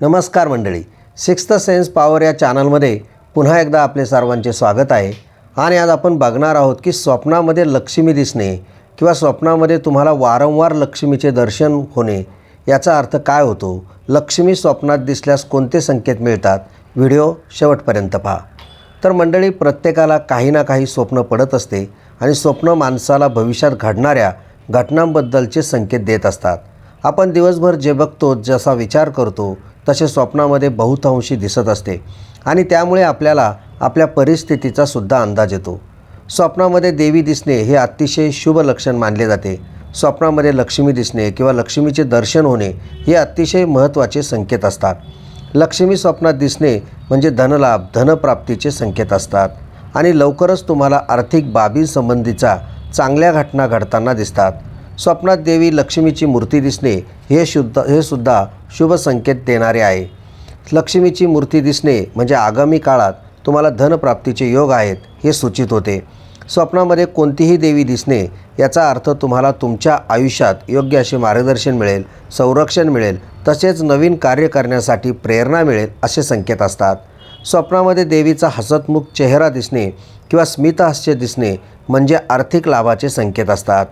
नमस्कार मंडळी. Sixth sense power या चॅनलमध्ये पुन्हा एकदा आपले सर्वांचे स्वागत आहे. आणि आज आपण बघणार आहोत की स्वप्नामध्ये लक्ष्मी दिसणे किंवा स्वप्नामध्ये तुम्हाला वारंवार लक्ष्मीचे दर्शन होणे याचा अर्थ काय होतो? लक्ष्मी स्वप्नात दिसल्यास कोणते संकेत मिळतात? व्हिडिओ शेवटपर्यंत पहा. तर मंडळी प्रत्येकाला काही ना काही स्वप्न पडत असते आणि स्वप्न माणसाला भविष्यात घडणाऱ्या घटनांबद्दलचे संकेत देत असतात. आपण दिवसभर जे बघतो जसा विचार करतो तसे स्वप्नामध्ये बहुतांशी दिसत असते. आणि त्यामुळे आपल्याला आपल्या परिस्थितीचा सुद्धा अंदाज येतो. स्वप्नामध्ये देवी दिसणे हे अतिशय शुभ लक्षण मानले जाते. स्वप्नामध्ये लक्ष्मी दिसणे किंवा लक्ष्मीचे दर्शन होणे हे अतिशय महत्त्वाचे संकेत असतात. लक्ष्मी स्वप्नात दिसणे म्हणजे धनलाभ धनप्राप्तीचे संकेत असतात. आणि लवकरच तुम्हाला आर्थिक बाबींसंबंधीचा चांगल्या घटना घडताना दिसतात. स्वप्नात देवी लक्ष्मीची मूर्ती दिसणे हे शुद्ध हे सुद्धा शुभ संकेत देणारे आहे. लक्ष्मीची मूर्ती दिसणे म्हणजे आगामी काळात तुम्हाला धनप्राप्तीचे योग आहेत हे सूचित होते. स्वप्नामध्ये कोणतीही देवी दिसणे याचा अर्थ तुम्हाला तुमच्या आयुष्यात योग्य असे मार्गदर्शन मिळेल संरक्षण मिळेल तसेच नवीन कार्य करण्यासाठी प्रेरणा मिळेल असे संकेत असतात. स्वप्नामध्ये देवीचा हसतमुख चेहरा दिसणे किंवा स्मितहास्य दिसणे म्हणजे आर्थिक लाभाचे संकेत असतात.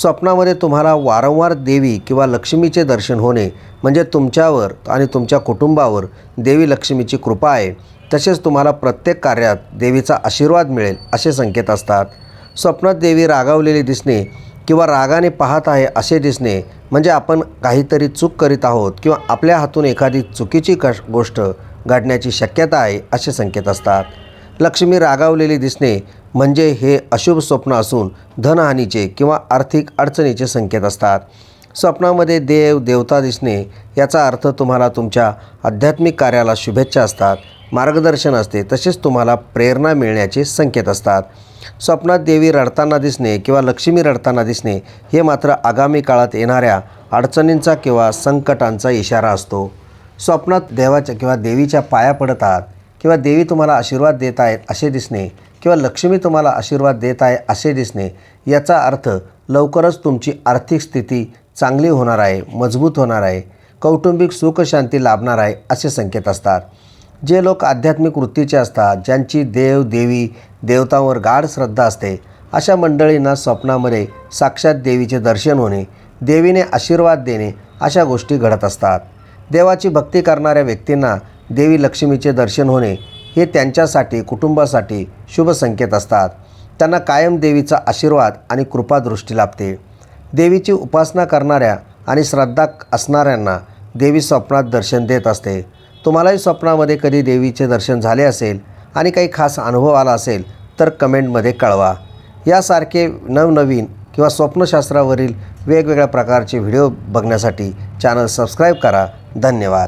स्वप्नामध्ये तुम्हाला वारंवार देवी किंवा लक्ष्मीचे दर्शन होणे म्हणजे तुमच्यावर आणि तुमच्या कुटुंबावर देवी लक्ष्मीची कृपा आहे तसेच तुम्हाला प्रत्येक कार्यात देवीचा आशीर्वाद मिळेल असे संकेत असतात. स्वप्नात देवी रागावलेली दिसणे किंवा रागाने पाहत आहे असे दिसणे म्हणजे आपण काहीतरी चूक करीत आहोत किंवा आपल्या हातून एखादी चुकीची कश गोष्ट घडण्याची शक्यता आहे असे संकेत असतात. लक्ष्मी रागावलेली दिसणे म्हणजे हे अशुभ स्वप्न असून धनहानीचे किंवा आर्थिक अडचणीचे संकेत असतात. स्वप्नामध्ये देव देवता दिसणे याचा अर्थ तुम्हाला तुमच्या आध्यात्मिक कार्याला शुभेच्छा असतात. मार्गदर्शन असते तसेच तुम्हाला प्रेरणा मिळण्याचे संकेत असतात. स्वप्नात देवी रडताना दिसणे किंवा लक्ष्मी रडताना दिसणे हे मात्र आगामी काळात येणाऱ्या अडचणींचा किंवा संकटांचा इशारा असतो. स्वप्नात देवाच्या किंवा देवीच्या पाया पडतात. किंवा देवी तुम्हाला आशीर्वाद देत आहेत असे दिसणे किंवा लक्ष्मी तुम्हाला आशीर्वाद देत आहे असे दिसणे याचा अर्थ लवकरच तुमची आर्थिक स्थिती चांगली होणार आहे मजबूत होणार आहे कौटुंबिक सुखशांती लाभणार आहे असे संकेत असतात. जे लोक आध्यात्मिक वृत्तीचे असतात ज्यांची देव देवी देवतांवर गाढ श्रद्धा असते अशा मंडळींना स्वप्नामध्ये साक्षात देवीचे दर्शन होणे देवीने आशीर्वाद देणे अशा गोष्टी घडत असतात. देवाची भक्ती करणाऱ्या व्यक्तींना देवी लक्ष्मीचे दर्शन होणे हे त्यांच्यासाठी कुटुंबासाठी शुभ संकेत असतात. त्यांना कायम देवीचा आशीर्वाद आणि कृपादृष्टी लाभते. देवीची उपासना करणाऱ्या आणि श्रद्धा असणाऱ्यांना देवी स्वप्नात दर्शन देत असते. तुम्हालाही स्वप्नामध्ये कधी देवीचे दर्शन झाले असेल आणि काही खास अनुभव आला असेल तर कमेंटमध्ये कळवा. यासारखे नवनवीन किंवा स्वप्नशास्त्रावरील वेगवेगळ्या प्रकारचे व्हिडिओ बघण्यासाठी चॅनल सबस्क्राईब करा. धन्यवाद.